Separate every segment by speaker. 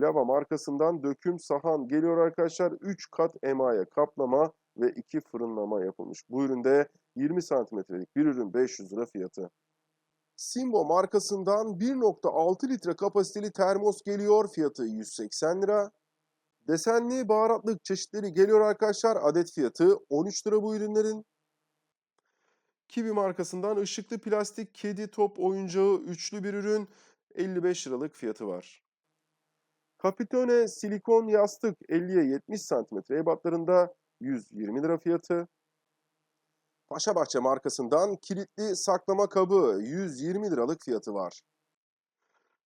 Speaker 1: Lava markasından döküm sahan geliyor arkadaşlar. 3 kat emaye kaplama ve 2 fırınlama yapılmış. Bu üründe 20 santimetrelik bir ürün 500 lira fiyatı. Simbo markasından 1.6 litre kapasiteli termos geliyor. Fiyatı 180 lira. Desenli baharatlık çeşitleri geliyor arkadaşlar. Adet fiyatı 13 lira bu ürünlerin. Kiwi markasından ışıklı plastik kedi top oyuncağı üçlü bir ürün 55 liralık fiyatı var. Capitone silikon yastık 50'ye 70 cm ebatlarında 120 lira fiyatı. Paşabahçe markasından kilitli saklama kabı 120 liralık fiyatı var.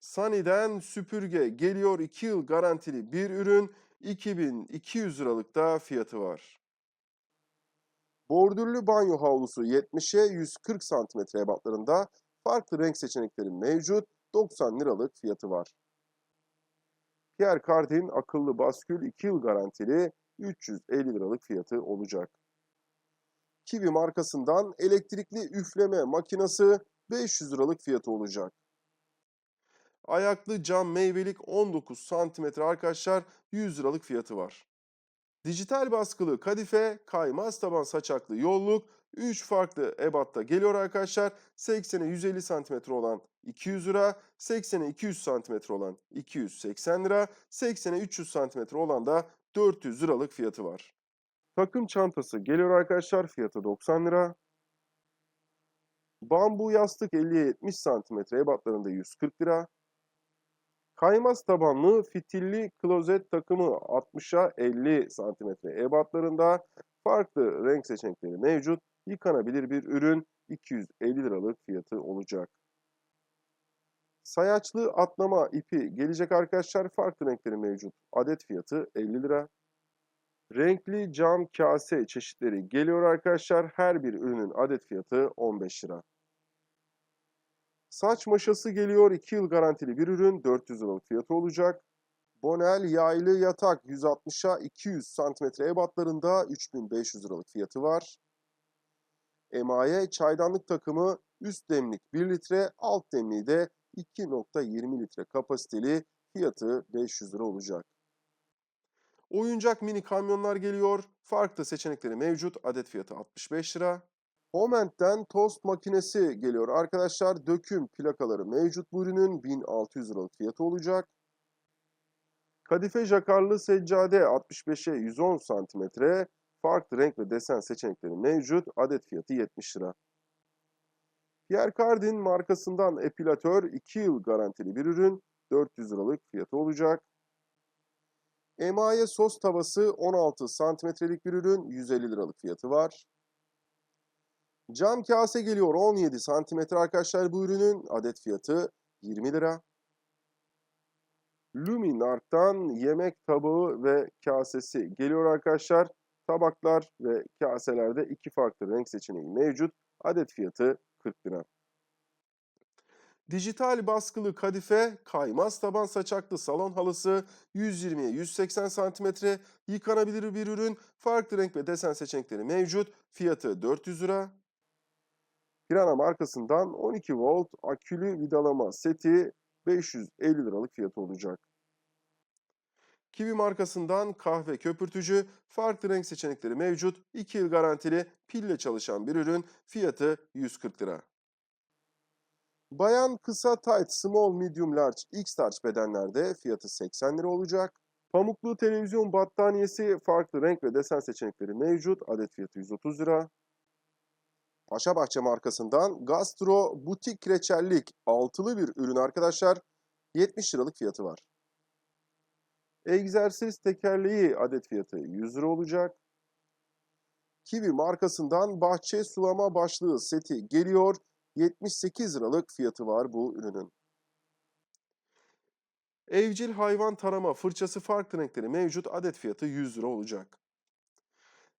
Speaker 1: Sani'den süpürge geliyor 2 yıl garantili bir ürün 2200 liralık da fiyatı var. Bordürlü banyo havlusu 70'e 140 cm ebatlarında farklı renk seçenekleri mevcut 90 liralık fiyatı var. Pierre Cardin akıllı baskül 2 yıl garantili 350 liralık fiyatı olacak. Kiwi markasından elektrikli üfleme makinesi 500 liralık fiyatı olacak. Ayaklı cam meyvelik 19 cm arkadaşlar 100 liralık fiyatı var. Dijital baskılı kadife, kaymaz taban saçaklı yolluk 3 farklı ebatta geliyor arkadaşlar. 80'e 150 cm olan 200 lira, 80'e 200 cm olan 280 lira, 80'e 300 cm olan da 400 liralık fiyatı var. Takım çantası geliyor arkadaşlar fiyatı 90 lira. Bambu yastık 50'ye 70 cm ebatlarında 140 lira. Kaymaz tabanlı fitilli klozet takımı 60'a 50 cm ebatlarında farklı renk seçenekleri mevcut. Yıkanabilir bir ürün 250 liralık fiyatı olacak. Sayaçlı atlama ipi gelecek arkadaşlar. Farklı renkleri mevcut. Adet fiyatı 50 lira. Renkli cam kase çeşitleri geliyor arkadaşlar. Her bir ürünün adet fiyatı 15 lira. Saç maşası geliyor. 2 yıl garantili bir ürün. 400 liralık fiyatı olacak. Bonel yaylı yatak 160'a 200 cm ebatlarında 3500 liralık fiyatı var. Emaye çaydanlık takımı üst demlik 1 litre, alt demliği de 2.20 litre kapasiteli fiyatı 500 lira olacak. Oyuncak mini kamyonlar geliyor. Farklı seçenekleri mevcut. Adet fiyatı 65 lira. Homent'ten tost makinesi geliyor. Arkadaşlar döküm plakaları mevcut bu ürünün 1600 liralık fiyatı olacak. Kadife jakarlı seccade 65'e 110 cm. Farklı renk ve desen seçenekleri mevcut. Adet fiyatı 70 lira. Pierre Cardin markasından epilatör 2 yıl garantili bir ürün. 400 liralık fiyatı olacak. Emaye sos tavası 16 santimetrelik bir ürün 150 liralık fiyatı var. Cam kase geliyor 17 santimetre arkadaşlar bu ürünün adet fiyatı 20 lira. Luminark'tan yemek tabağı ve kasesi geliyor arkadaşlar. Tabaklar ve kaselerde iki farklı renk seçeneği mevcut. Adet fiyatı 40 lira. Dijital baskılı kadife, kaymaz taban saçaklı salon halısı 120'ye 180 cm yıkanabilir bir ürün. Farklı renk ve desen seçenekleri mevcut. Fiyatı 400 lira. Pirana markasından 12 volt akülü vidalama seti 550 liralık fiyatı olacak. Kiwi markasından kahve köpürtücü, farklı renk seçenekleri mevcut. 2 yıl garantili pille çalışan bir ürün. Fiyatı 140 lira. Bayan kısa tight small medium large x large bedenlerde fiyatı 80 lira olacak. Pamuklu televizyon battaniyesi farklı renk ve desen seçenekleri mevcut. Adet fiyatı 130 lira. Paşabahçe markasından Gastro Butik Reçellik altılı bir ürün arkadaşlar. 70 liralık fiyatı var. Egzersiz tekerleği adet fiyatı 100 lira olacak. Kiwi markasından bahçe sulama başlığı seti geliyor. 78 liralık fiyatı var bu ürünün. Evcil hayvan tarama fırçası farklı renkleri mevcut. Adet fiyatı 100 lira olacak.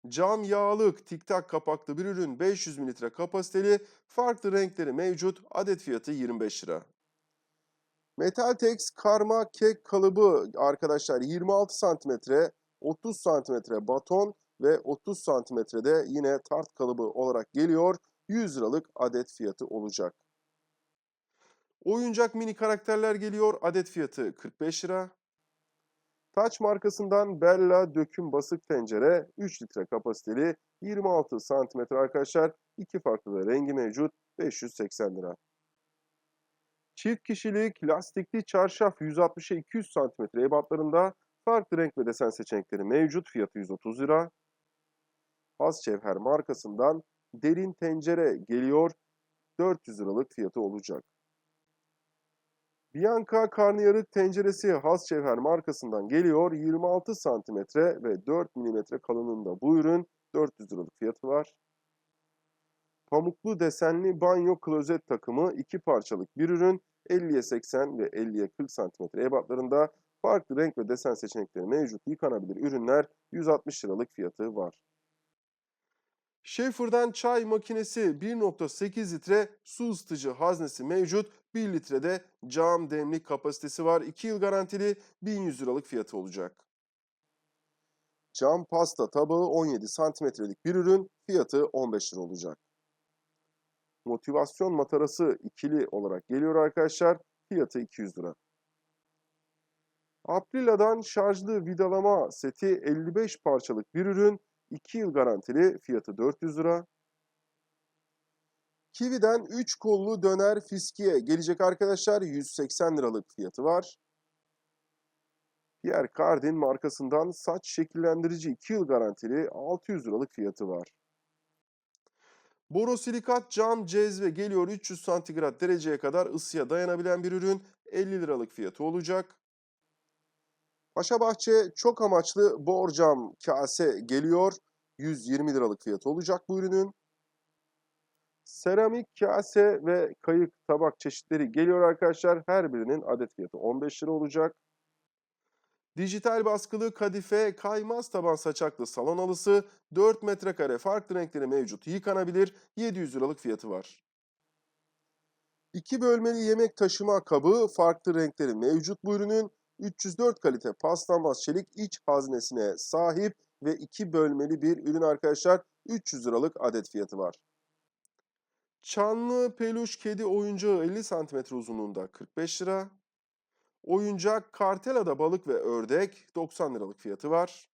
Speaker 1: Cam yağlık tiktak kapaklı bir ürün 500 mililitre kapasiteli farklı renkleri mevcut. Adet fiyatı 25 lira. Metaltex karma kek kalıbı arkadaşlar 26 santimetre, 30 santimetre baton ve 30 santimetrede yine tart kalıbı olarak geliyor. 100 liralık adet fiyatı olacak. Oyuncak mini karakterler geliyor. Adet fiyatı 45 lira. Taç markasından Bella döküm basık tencere 3 litre kapasiteli 26 santimetre arkadaşlar. iki farklı da rengi mevcut 580 lira. Çift kişilik lastikli çarşaf 160'a 200 santimetre ebatlarında farklı renk ve desen seçenekleri mevcut. Fiyatı 130 lira. Has Cevher markasından derin tencere geliyor. 400 liralık fiyatı olacak. Bianca karnıyarık tenceresi Has Cevher markasından geliyor. 26 santimetre ve 4 milimetre kalınlığında bu ürün 400 liralık fiyatı var. Pamuklu desenli banyo klozet takımı iki parçalık bir ürün 50'ye 80 ve 50'ye 40 santimetre ebatlarında farklı renk ve desen seçenekleri mevcut yıkanabilir ürünler 160 liralık fiyatı var. Schaefer'dan çay makinesi 1.8 litre su ısıtıcı haznesi mevcut. 1 litrede cam demlik kapasitesi var. 2 yıl garantili 1100 liralık fiyatı olacak. Cam pasta tabağı 17 santimetrelik bir ürün fiyatı 15 lira olacak. Motivasyon matarası ikili olarak geliyor arkadaşlar. Fiyatı 200 lira. Aprila'dan şarjlı vidalama seti 55 parçalık bir ürün 2 yıl garantili fiyatı 400 lira. Kiwi'den 3 kollu döner fiskiye gelecek arkadaşlar 180 liralık fiyatı var. Pierre Cardin markasından saç şekillendirici 2 yıl garantili 600 liralık fiyatı var. Borosilikat cam cezve geliyor 300 santigrat dereceye kadar ısıya dayanabilen bir ürün 50 liralık fiyatı olacak. Paşabahçe çok amaçlı borcam kase geliyor. 120 liralık fiyatı olacak bu ürünün. Seramik kase ve kayık tabak çeşitleri geliyor arkadaşlar. Her birinin adet fiyatı 15 lira olacak. Dijital baskılı kadife kaymaz taban saçaklı salon halısı 4 metrekare farklı renkleri mevcut yıkanabilir 700 liralık fiyatı var. İki bölmeli yemek taşıma kabı farklı renkleri mevcut bu ürünün 304 kalite paslanmaz çelik iç haznesine sahip ve iki bölmeli bir ürün arkadaşlar 300 liralık adet fiyatı var. Çanlı peluş kedi oyuncağı 50 cm uzunluğunda 45 lira. Oyuncak kartelada balık ve ördek 90 liralık fiyatı var.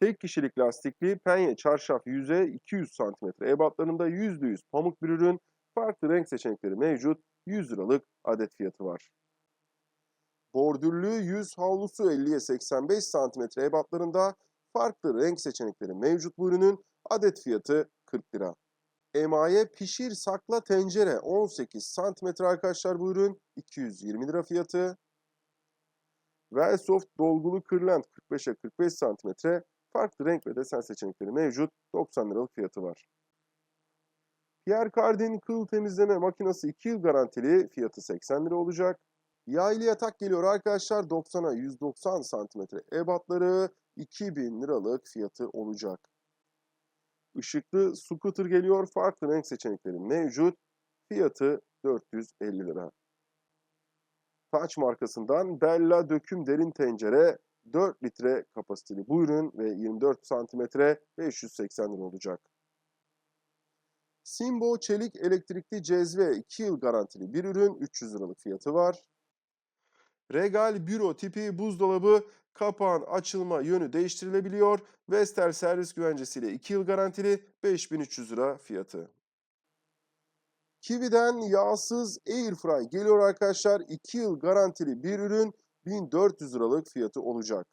Speaker 1: Tek kişilik lastikli penye çarşaf yüze 200 cm ebatlarında %100 pamuk bir ürün. Farklı renk seçenekleri mevcut 100 liralık adet fiyatı var. Bordürlü yüz havlusu 50'ye 85 cm ebatlarında farklı renk seçenekleri mevcut bu ürünün adet fiyatı 40 lira. Emaye pişir sakla tencere 18 cm arkadaşlar bu ürün 220 lira fiyatı. Velsoft dolgulu kırlent 45'e 45 cm farklı renk ve desen seçenekleri mevcut 90 liralık fiyatı var. Pierre Cardin kıl temizleme makinesi 2 yıl garantili fiyatı 80 lira olacak. Yaylı yatak geliyor arkadaşlar 90'a 190 santimetre ebatları 2000 liralık fiyatı olacak. Işıklı scooter geliyor farklı renk seçenekleri mevcut fiyatı 450 lira. Taç markasından Bella döküm derin tencere 4 litre kapasiteli bu ürün ve 24 santimetre 580 lira olacak. Simbo çelik elektrikli cezve 2 yıl garantili bir ürün 300 liralık fiyatı var. Regal büro tipi buzdolabı kapağın açılma yönü değiştirilebiliyor. Vestel servis güvencesiyle 2 yıl garantili 5300 lira fiyatı. Kiwi'den yağsız Airfry geliyor arkadaşlar. 2 yıl garantili bir ürün 1400 liralık fiyatı olacak.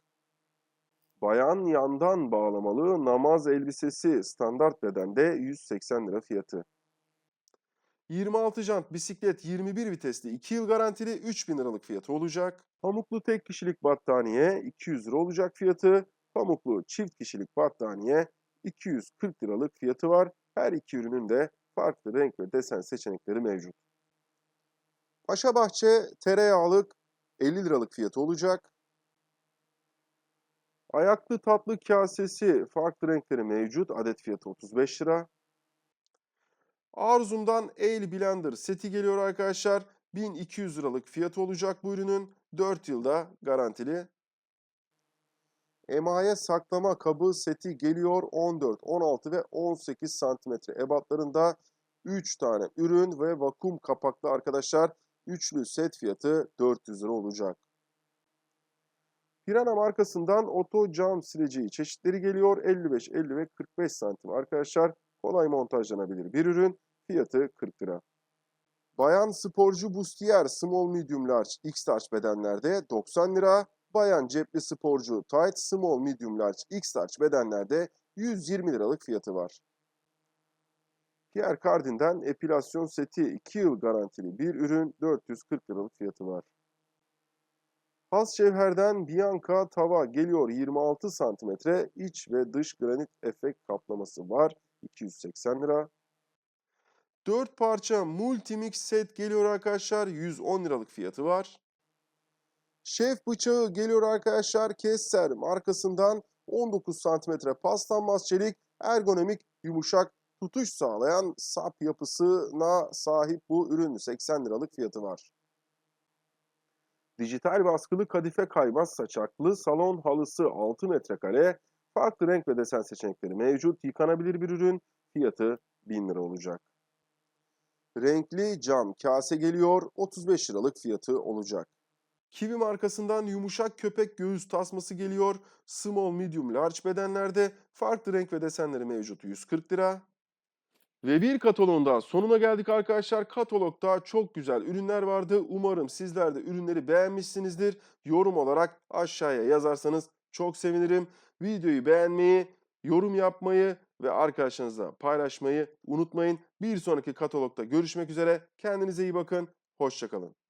Speaker 1: Bayan yandan bağlamalı namaz elbisesi standart bedende 180 lira fiyatı. 26 jant bisiklet 21 vitesli 2 yıl garantili 3000 liralık fiyatı olacak. Pamuklu tek kişilik battaniye 200 lira olacak fiyatı. Pamuklu çift kişilik battaniye 240 liralık fiyatı var. Her iki ürünün de farklı renk ve desen seçenekleri mevcut. Paşabahçe tereyağlık 50 liralık fiyatı olacak. Ayaklı tatlı kasesi farklı renkleri mevcut. Adet fiyatı 35 lira. Arzum'dan El Blender seti geliyor arkadaşlar. 1200 liralık fiyatı olacak bu ürünün. 4 yılda garantili. Emaye saklama kabı seti geliyor 14, 16 ve 18 santimetre ebatlarında 3 tane ürün ve vakum kapaklı arkadaşlar. Üçlü set fiyatı 400 lira olacak. Pirana markasından oto cam sileceği çeşitleri geliyor. 55, 50 ve 45 santim arkadaşlar. Kolay montajlanabilir bir ürün. Fiyatı 40 lira. Bayan sporcu bustiyer small medium large x large bedenlerde 90 lira. Bayan cepli sporcu tight small medium large x large bedenlerde 120 liralık fiyatı var. Pierre Cardin'den epilasyon seti 2 yıl garantili bir ürün 440 liralık fiyatı var. Has Şevher'den Bianca tava geliyor 26 santimetre iç ve dış granit efekt kaplaması var 280 lira. 4 parça multimix set geliyor arkadaşlar 110 liralık fiyatı var. Şef bıçağı geliyor arkadaşlar Kesser markasından 19 santimetre paslanmaz çelik ergonomik yumuşak tutuş sağlayan sap yapısına sahip bu ürün 80 liralık fiyatı var. Dijital baskılı kadife kaymaz saçaklı salon halısı 6 metrekare farklı renk ve desen seçenekleri mevcut yıkanabilir bir ürün fiyatı 1000 lira olacak. Renkli cam kase geliyor 35 liralık fiyatı olacak. Kiwi markasından yumuşak köpek göğüs tasması geliyor. Small, medium, large bedenlerde farklı renk ve desenleri mevcut 140 lira. Ve bir kataloğun daha sonuna geldik arkadaşlar. Katalogda çok güzel ürünler vardı. Umarım sizler de ürünleri beğenmişsinizdir. Yorum olarak aşağıya yazarsanız çok sevinirim. Videoyu beğenmeyi, yorum yapmayı ve arkadaşlarınızla paylaşmayı unutmayın. Bir sonraki katalogda görüşmek üzere. Kendinize iyi bakın. Hoşçakalın.